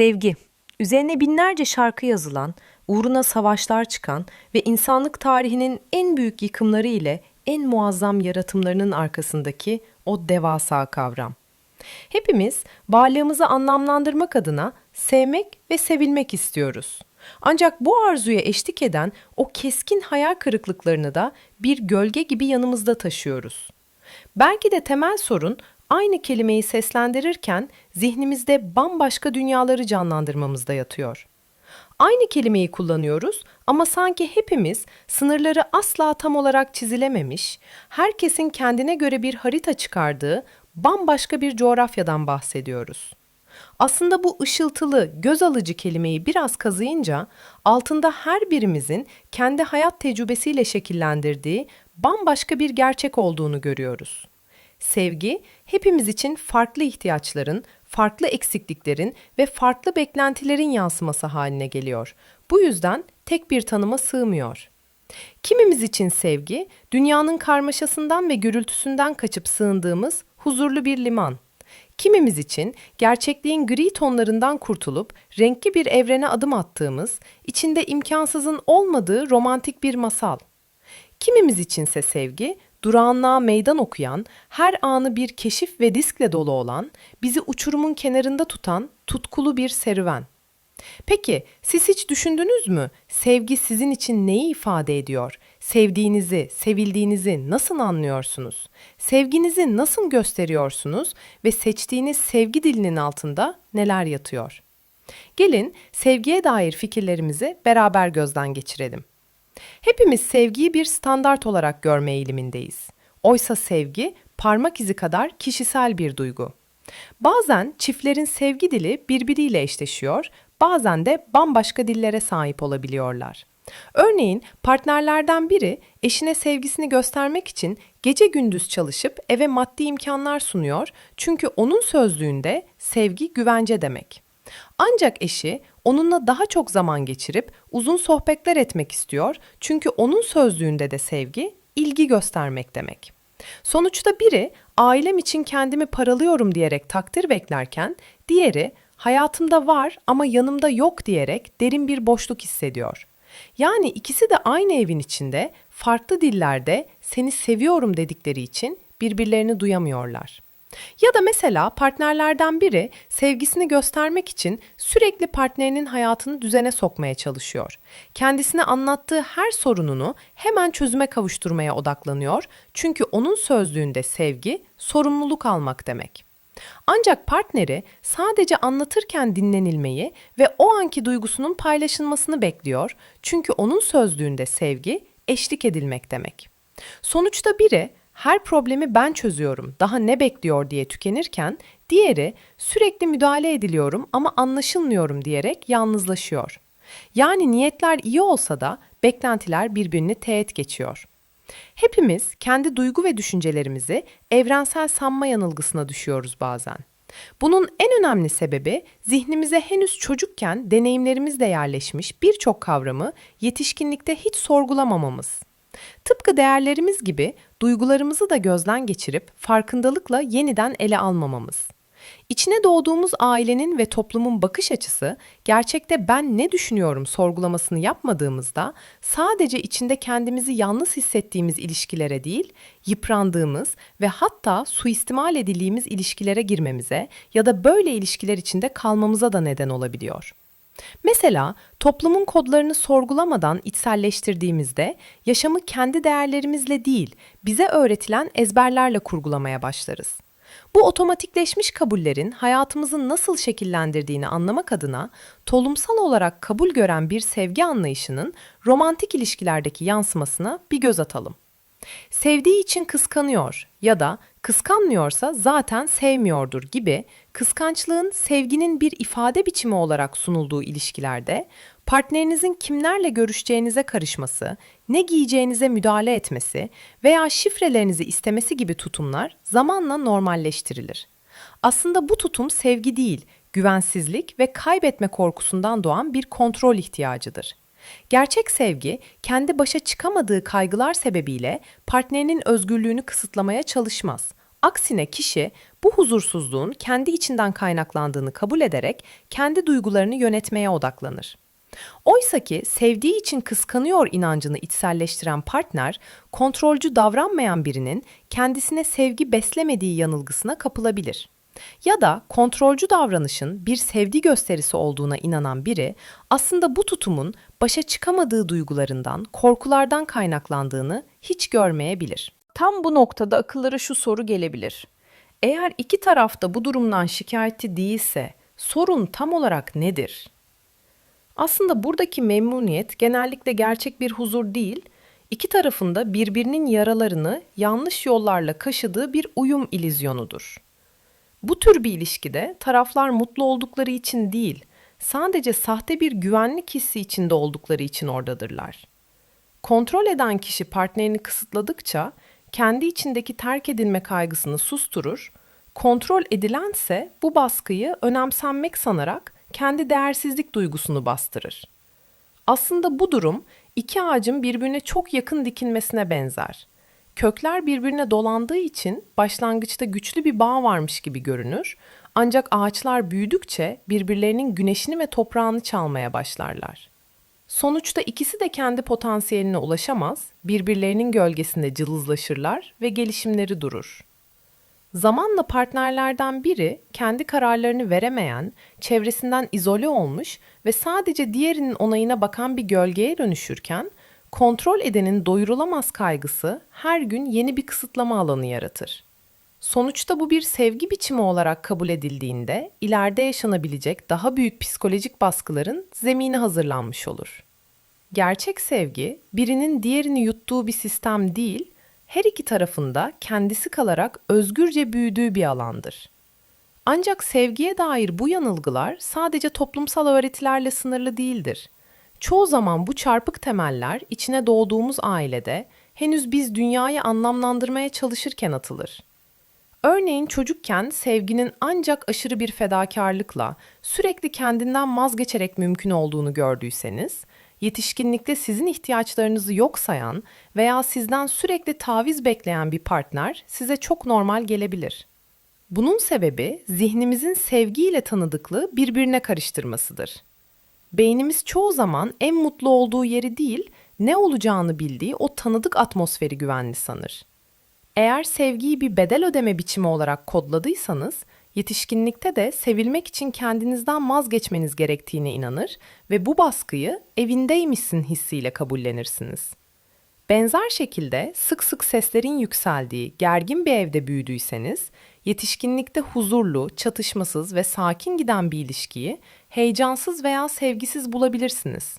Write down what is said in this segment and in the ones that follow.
Sevgi, üzerine binlerce şarkı yazılan, uğruna savaşlar çıkan ve insanlık tarihinin en büyük yıkımları ile en muazzam yaratımlarının arkasındaki o devasa kavram. Hepimiz varlığımızı anlamlandırmak adına sevmek ve sevilmek istiyoruz. Ancak bu arzuya eşlik eden o keskin hayal kırıklıklarını da bir gölge gibi yanımızda taşıyoruz. Belki de temel sorun aynı kelimeyi seslendirirken zihnimizde bambaşka dünyaları canlandırmamızda yatıyor. Aynı kelimeyi kullanıyoruz ama sanki hepimiz sınırları asla tam olarak çizilememiş, herkesin kendine göre bir harita çıkardığı bambaşka bir coğrafyadan bahsediyoruz. Aslında bu ışıltılı, göz alıcı kelimeyi biraz kazıyınca altında her birimizin kendi hayat tecrübesiyle şekillendirdiği bambaşka bir gerçek olduğunu görüyoruz. Sevgi, hepimiz için farklı ihtiyaçların, farklı eksikliklerin ve farklı beklentilerin yansıması haline geliyor. Bu yüzden tek bir tanıma sığmıyor. Kimimiz için sevgi, dünyanın karmaşasından ve gürültüsünden kaçıp sığındığımız huzurlu bir liman. Kimimiz için gerçekliğin gri tonlarından kurtulup renkli bir evrene adım attığımız, içinde imkansızın olmadığı romantik bir masal. Kimimiz içinse sevgi, durağanlığa meydan okuyan, her anı bir keşif ve diskle dolu olan, bizi uçurumun kenarında tutan tutkulu bir serüven. Peki siz hiç düşündünüz mü? Sevgi sizin için neyi ifade ediyor? Sevdiğinizi, sevildiğinizi nasıl anlıyorsunuz? Sevginizi nasıl gösteriyorsunuz ve seçtiğiniz sevgi dilinin altında neler yatıyor? Gelin sevgiye dair fikirlerimizi beraber gözden geçirelim. Hepimiz sevgiyi bir standart olarak görme eğilimindeyiz. Oysa sevgi parmak izi kadar kişisel bir duygu. Bazen çiftlerin sevgi dili birbiriyle eşleşiyor, bazen de bambaşka dillere sahip olabiliyorlar. Örneğin partnerlerden biri eşine sevgisini göstermek için gece gündüz çalışıp eve maddi imkanlar sunuyor çünkü onun sözlüğünde sevgi güvence demek. Ancak eşi onunla daha çok zaman geçirip uzun sohbetler etmek istiyor çünkü onun sözlüğünde de sevgi ilgi göstermek demek. Sonuçta biri ailem için kendimi paralıyorum diyerek takdir beklerken diğeri hayatımda var ama yanımda yok diyerek derin bir boşluk hissediyor. Yani ikisi de aynı evin içinde farklı dillerde seni seviyorum dedikleri için birbirlerini duyamıyorlar. Ya da mesela partnerlerden biri sevgisini göstermek için sürekli partnerinin hayatını düzene sokmaya çalışıyor. Kendisine anlattığı her sorununu hemen çözüme kavuşturmaya odaklanıyor. Çünkü onun sözlüğünde sevgi sorumluluk almak demek. Ancak partneri sadece anlatırken dinlenilmeyi ve o anki duygusunun paylaşılmasını bekliyor. Çünkü onun sözlüğünde sevgi eşlik edilmek demek. Sonuçta biri her problemi ben çözüyorum, daha ne bekliyor diye tükenirken, diğeri sürekli müdahale ediliyorum ama anlaşılmıyorum diyerek yalnızlaşıyor. Yani niyetler iyi olsa da beklentiler birbirini teğet geçiyor. Hepimiz kendi duygu ve düşüncelerimizi evrensel sanma yanılgısına düşüyoruz bazen. Bunun en önemli sebebi zihnimize henüz çocukken deneyimlerimizle yerleşmiş birçok kavramı yetişkinlikte hiç sorgulamamamız. Tıpkı değerlerimiz gibi duygularımızı da gözden geçirip farkındalıkla yeniden ele almamamız. İçine doğduğumuz ailenin ve toplumun bakış açısı gerçekte ben ne düşünüyorum sorgulamasını yapmadığımızda sadece içinde kendimizi yalnız hissettiğimiz ilişkilere değil, yıprandığımız ve hatta suistimal edildiğimiz ilişkilere girmemize ya da böyle ilişkiler içinde kalmamıza da neden olabiliyor. Mesela toplumun kodlarını sorgulamadan içselleştirdiğimizde yaşamı kendi değerlerimizle değil, bize öğretilen ezberlerle kurgulamaya başlarız. Bu otomatikleşmiş kabullerin hayatımızı nasıl şekillendirdiğini anlamak adına toplumsal olarak kabul gören bir sevgi anlayışının romantik ilişkilerdeki yansımasına bir göz atalım. Sevdiği için kıskanıyor ya da kıskanmıyorsa zaten sevmiyordur gibi kıskançlığın sevginin bir ifade biçimi olarak sunulduğu ilişkilerde partnerinizin kimlerle görüşeceğinize karışması, ne giyeceğinize müdahale etmesi veya şifrelerinizi istemesi gibi tutumlar zamanla normalleştirilir. Aslında bu tutum sevgi değil, güvensizlik ve kaybetme korkusundan doğan bir kontrol ihtiyacıdır. Gerçek sevgi, kendi başa çıkamadığı kaygılar sebebiyle partnerinin özgürlüğünü kısıtlamaya çalışmaz. Aksine kişi bu huzursuzluğun kendi içinden kaynaklandığını kabul ederek kendi duygularını yönetmeye odaklanır. Oysa ki sevdiği için kıskanıyor inancını içselleştiren partner, kontrolcü davranmayan birinin kendisine sevgi beslemediği yanılgısına kapılabilir. Ya da kontrolcü davranışın bir sevgi gösterisi olduğuna inanan biri aslında bu tutumun başa çıkamadığı duygularından, korkulardan kaynaklandığını hiç görmeyebilir. Tam bu noktada akıllara şu soru gelebilir. Eğer iki taraf da bu durumdan şikayetçi değilse sorun tam olarak nedir? Aslında buradaki memnuniyet genellikle gerçek bir huzur değil, iki tarafında birbirinin yaralarını yanlış yollarla kaşıdığı bir uyum ilizyonudur. Bu tür bir ilişkide taraflar mutlu oldukları için değil, sadece sahte bir güvenlik hissi içinde oldukları için oradadırlar. Kontrol eden kişi partnerini kısıtladıkça kendi içindeki terk edilme kaygısını susturur, kontrol edilense bu baskıyı önemsenmek sanarak kendi değersizlik duygusunu bastırır. Aslında bu durum iki ağacın birbirine çok yakın dikilmesine benzer. Kökler birbirine dolandığı için başlangıçta güçlü bir bağ varmış gibi görünür. Ancak ağaçlar büyüdükçe birbirlerinin güneşini ve toprağını çalmaya başlarlar. Sonuçta ikisi de kendi potansiyeline ulaşamaz, birbirlerinin gölgesinde cılızlaşırlar ve gelişimleri durur. Zamanla partnerlerden biri kendi kararlarını veremeyen, çevresinden izole olmuş ve sadece diğerinin onayına bakan bir gölgeye dönüşürken, kontrol edenin doyurulamaz kaygısı her gün yeni bir kısıtlama alanı yaratır. Sonuçta bu bir sevgi biçimi olarak kabul edildiğinde ileride yaşanabilecek daha büyük psikolojik baskıların zemini hazırlanmış olur. Gerçek sevgi birinin diğerini yuttuğu bir sistem değil, her iki tarafında kendisi kalarak özgürce büyüdüğü bir alandır. Ancak sevgiye dair bu yanılgılar sadece toplumsal öğretilerle sınırlı değildir. Çoğu zaman bu çarpık temeller içine doğduğumuz ailede henüz biz dünyayı anlamlandırmaya çalışırken atılır. Örneğin çocukken sevginin ancak aşırı bir fedakarlıkla, sürekli kendinden vazgeçerek mümkün olduğunu gördüyseniz, yetişkinlikte sizin ihtiyaçlarınızı yok sayan veya sizden sürekli taviz bekleyen bir partner size çok normal gelebilir. Bunun sebebi zihnimizin sevgiyle tanıdıklığı birbirine karıştırmasıdır. Beynimiz çoğu zaman en mutlu olduğu yeri değil, ne olacağını bildiği o tanıdık atmosferi güvenli sanır. Eğer sevgiyi bir bedel ödeme biçimi olarak kodladıysanız, yetişkinlikte de sevilmek için kendinizden vazgeçmeniz gerektiğine inanır ve bu baskıyı evindeymişsin hissiyle kabullenirsiniz. Benzer şekilde sık sık seslerin yükseldiği gergin bir evde büyüdüyseniz, yetişkinlikte huzurlu, çatışmasız ve sakin giden bir ilişkiyi heyecansız veya sevgisiz bulabilirsiniz.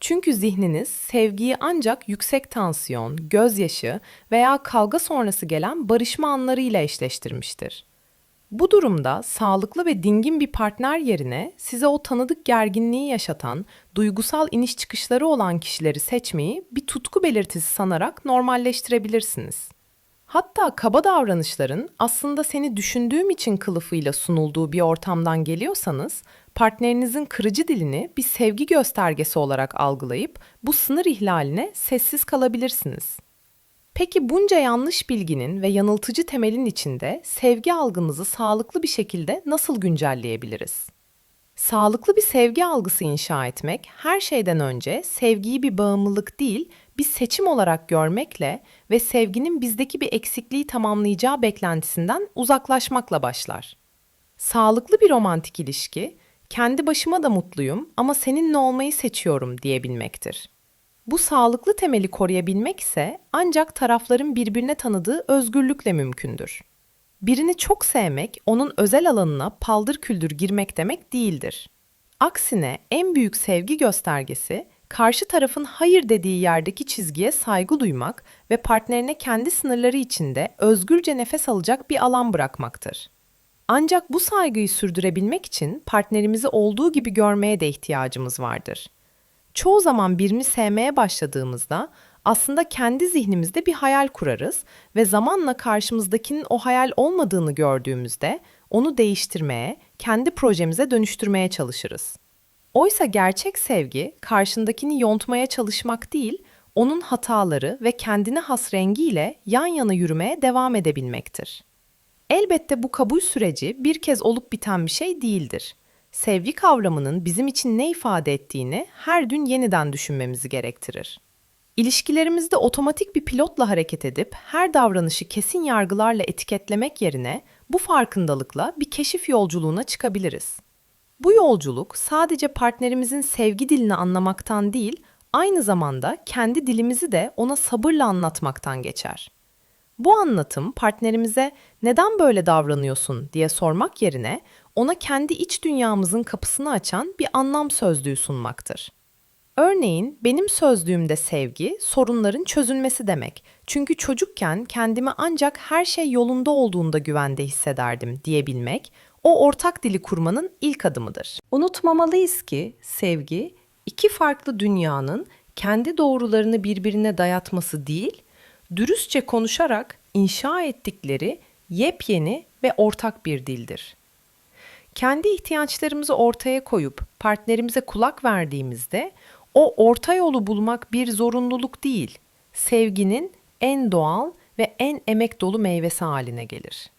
Çünkü zihniniz sevgiyi ancak yüksek tansiyon, gözyaşı veya kavga sonrası gelen barışma anlarıyla eşleştirmiştir. Bu durumda sağlıklı ve dingin bir partner yerine size o tanıdık gerginliği yaşatan, duygusal iniş çıkışları olan kişileri seçmeyi bir tutku belirtisi sanarak normalleştirebilirsiniz. Hatta kaba davranışların aslında seni düşündüğüm için kılıfıyla sunulduğu bir ortamdan geliyorsanız, partnerinizin kırıcı dilini bir sevgi göstergesi olarak algılayıp bu sınır ihlaline sessiz kalabilirsiniz. Peki bunca yanlış bilginin ve yanıltıcı temelin içinde sevgi algımızı sağlıklı bir şekilde nasıl güncelleyebiliriz? Sağlıklı bir sevgi algısı inşa etmek her şeyden önce sevgiyi bir bağımlılık değil, bir seçim olarak görmekle ve sevginin bizdeki bir eksikliği tamamlayacağı beklentisinden uzaklaşmakla başlar. Sağlıklı bir romantik ilişki, kendi başıma da mutluyum ama seninle olmayı seçiyorum diyebilmektir. Bu sağlıklı temeli koruyabilmek ise ancak tarafların birbirine tanıdığı özgürlükle mümkündür. Birini çok sevmek, onun özel alanına paldır küldür girmek demek değildir. Aksine en büyük sevgi göstergesi, karşı tarafın hayır dediği yerdeki çizgiye saygı duymak ve partnerine kendi sınırları içinde özgürce nefes alacak bir alan bırakmaktır. Ancak bu saygıyı sürdürebilmek için partnerimizi olduğu gibi görmeye de ihtiyacımız vardır. Çoğu zaman birini sevmeye başladığımızda aslında kendi zihnimizde bir hayal kurarız ve zamanla karşımızdakinin o hayal olmadığını gördüğümüzde onu değiştirmeye, kendi projemize dönüştürmeye çalışırız. Oysa gerçek sevgi karşındakini yontmaya çalışmak değil, onun hataları ve kendine has rengiyle yan yana yürümeye devam edebilmektir. Elbette bu kabul süreci bir kez olup biten bir şey değildir. Sevgi kavramının bizim için ne ifade ettiğini her gün yeniden düşünmemizi gerektirir. İlişkilerimizde otomatik bir pilotla hareket edip her davranışı kesin yargılarla etiketlemek yerine bu farkındalıkla bir keşif yolculuğuna çıkabiliriz. Bu yolculuk sadece partnerimizin sevgi dilini anlamaktan değil, aynı zamanda kendi dilimizi de ona sabırla anlatmaktan geçer. Bu anlatım partnerimize neden böyle davranıyorsun diye sormak yerine ona kendi iç dünyamızın kapısını açan bir anlam sözlüğü sunmaktır. Örneğin benim sözlüğümde sevgi sorunların çözülmesi demek. Çünkü çocukken kendimi ancak her şey yolunda olduğunda güvende hissederdim diyebilmek o ortak dili kurmanın ilk adımıdır. Unutmamalıyız ki sevgi iki farklı dünyanın kendi doğrularını birbirine dayatması değil, dürüstçe konuşarak inşa ettikleri yepyeni ve ortak bir dildir. Kendi ihtiyaçlarımızı ortaya koyup partnerimize kulak verdiğimizde o orta yolu bulmak bir zorunluluk değil, sevginin en doğal ve en emek dolu meyvesi haline gelir.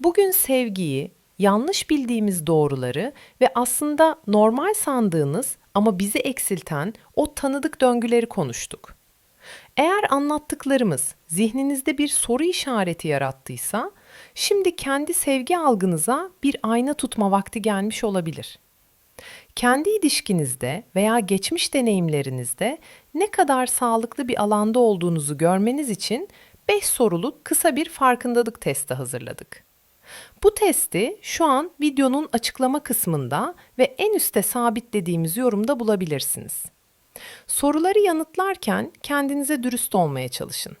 Bugün sevgiyi, yanlış bildiğimiz doğruları ve aslında normal sandığınız ama bizi eksilten o tanıdık döngüleri konuştuk. Eğer anlattıklarımız zihninizde bir soru işareti yarattıysa, şimdi kendi sevgi algınıza bir ayna tutma vakti gelmiş olabilir. Kendi ilişkinizde veya geçmiş deneyimlerinizde ne kadar sağlıklı bir alanda olduğunuzu görmeniz için 5 soruluk kısa bir farkındalık testi hazırladık. Bu testi şu an videonun açıklama kısmında ve en üstte sabitlediğimiz yorumda bulabilirsiniz. Soruları yanıtlarken kendinize dürüst olmaya çalışın.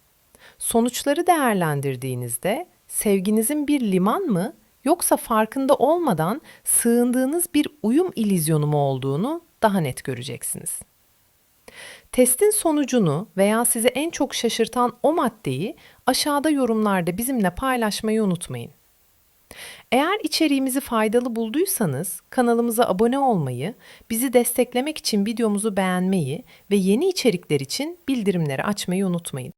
Sonuçları değerlendirdiğinizde sevginizin bir liman mı yoksa farkında olmadan sığındığınız bir uyum ilizyonu mu olduğunu daha net göreceksiniz. Testin sonucunu veya sizi en çok şaşırtan o maddeyi aşağıda yorumlarda bizimle paylaşmayı unutmayın. Eğer içeriğimizi faydalı bulduysanız kanalımıza abone olmayı, bizi desteklemek için videomuzu beğenmeyi ve yeni içerikler için bildirimleri açmayı unutmayın.